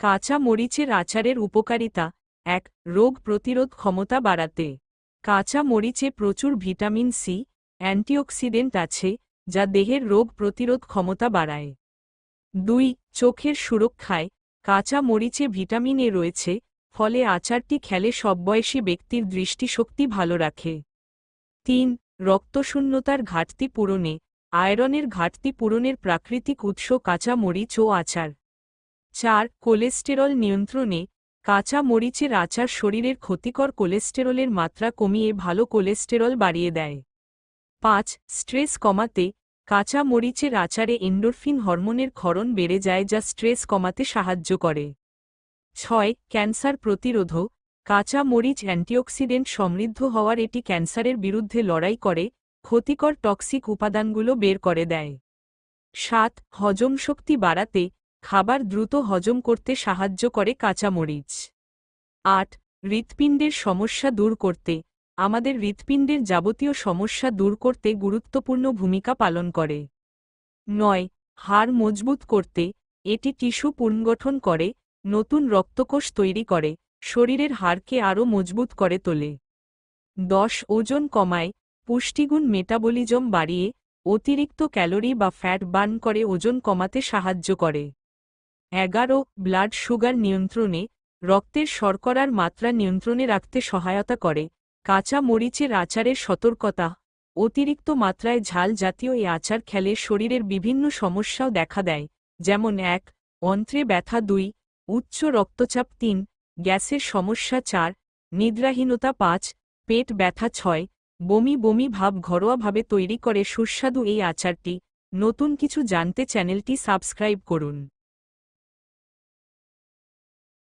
কাঁচা মরিচের আচারের উপকারিতা। এক, রোগ প্রতিরোধ ক্ষমতা বাড়াতে। কাঁচা মরিচে প্রচুর ভিটামিন সি, অ্যান্টিঅক্সিডেন্ট আছে, যা দেহের রোগ প্রতিরোধ ক্ষমতা বাড়ায়। দুই, চোখের সুরক্ষায়। কাঁচা মরিচে ভিটামিন এ রয়েছে, ফলে আচারটি খেলে সব বয়সী ব্যক্তির দৃষ্টিশক্তি ভালো রাখে। তিন, রক্তশূন্যতার ঘাটতি পূরণে। আয়রনের ঘাটতি পূরণের প্রাকৃতিক উৎস কাঁচা মরিচ ও আচার। চার, কোলেস্টেরল নিয়ন্ত্রণে কাঁচা মরিচের আচার শরীরের ক্ষতিকর কোলেস্টেরলের মাত্রা কমিয়ে ভালো কোলেস্টেরল বাড়িয়ে দেয়। পাঁচ, স্ট্রেস কমাতে কাঁচা মরিচের আচারে এন্ডোরফিন হরমোনের ক্ষরণ বেড়ে যায় যা স্ট্রেস কমাতে সাহায্য করে। ছয়, ক্যান্সার প্রতিরোধ কাঁচা মরিচ অ্যান্টিঅক্সিডেন্ট সমৃদ্ধ হওয়ার এটি ক্যান্সারের বিরুদ্ধে লড়াই করে, ক্ষতিকর টক্সিক উপাদানগুলো বের করে দেয়। সাত, হজম শক্তি বাড়াতে খাবার দ্রুত হজম করতে সাহায্য করে কাঁচা মরিচ আট, হৃৎপিণ্ডের সমস্যা দূর করতে। আমাদের হৃৎপিণ্ডের যাবতীয় সমস্যা দূর করতে গুরুত্বপূর্ণ ভূমিকা পালন করে। নয়, হাড় মজবুত করতে। এটি টিস্যু পুনর্গঠন করে, নতুন রক্তকোষ তৈরি করে, শরীরের হাড়কে আরও মজবুত করে তোলে। দশ, ওজন কমায়। পুষ্টিগুণ মেটাবলিজম বাড়িয়ে অতিরিক্ত ক্যালোরি বা ফ্যাট বার্ন করে ওজন কমাতে সাহায্য করে। এগারো ব্লাড সুগার নিয়ন্ত্রণে, রক্তের শর্করার মাত্রা নিয়ন্ত্রণে রাখতে সহায়তা করে, কাঁচা মরিচের আচারের সতর্কতা, অতিরিক্ত মাত্রায় ঝাল জাতীয় এই আচার খেলে শরীরের বিভিন্ন সমস্যাও দেখা দেয়, যেমন এক, অন্ত্রে ব্যথা দুই, উচ্চ রক্তচাপ তিন, গ্যাসের সমস্যা চার, নিদ্রাহীনতা পাঁচ, পেট ব্যথা ছয়, বমি বমি ভাব ঘরোয়াভাবে তৈরি করে সুস্বাদু এই আচারটি। নতুন কিছু জানতে চ্যানেলটি সাবস্ক্রাইব করুন।